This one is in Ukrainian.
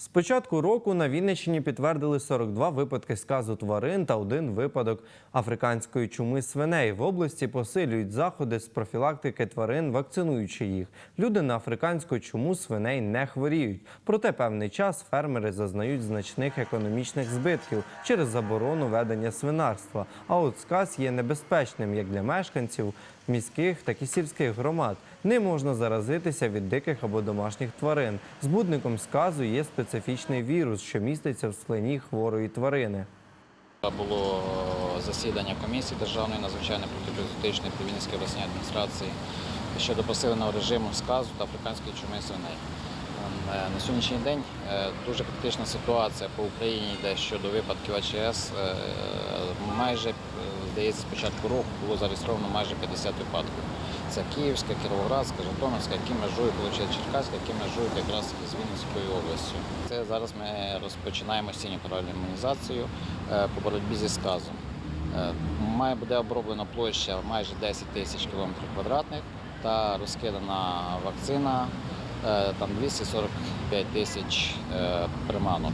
З початку року на Вінниччині підтвердили 42 випадки сказу тварин та один випадок африканської чуми свиней. В області посилюють заходи з профілактики тварин, вакцинуючи їх. Люди на африканську чуму свиней не хворіють. Проте певний час фермери зазнають значних економічних збитків через заборону ведення свинарства. А от сказ є небезпечним як для мешканців міських, так і сільських громад. Ним можна заразитися від диких або домашніх тварин. Збудником сказу є специфічний вірус, що міститься в слині хворої тварини. Було засідання комісії Державної надзвичайної протипізотичної при обласної адміністрації щодо посиленого режиму сказу та африканської чуми свиней. Е, На сьогоднішній день е, дуже критична ситуація по Україні йде щодо випадків АЧС. Е, Майже, здається, з початку року було зареєстровано майже 50 випадків. Це Київська, Кіровоградська, Житомирська, які межують, Черкаська, які межують якраз з Вінницькою областю. Це зараз ми розпочинаємо сіню паралельну імунізацію по боротьбі зі сказом. Має буде оброблена площа майже 10 тисяч кілометрів квадратних та розкидана вакцина там 245 тисяч е, приманок.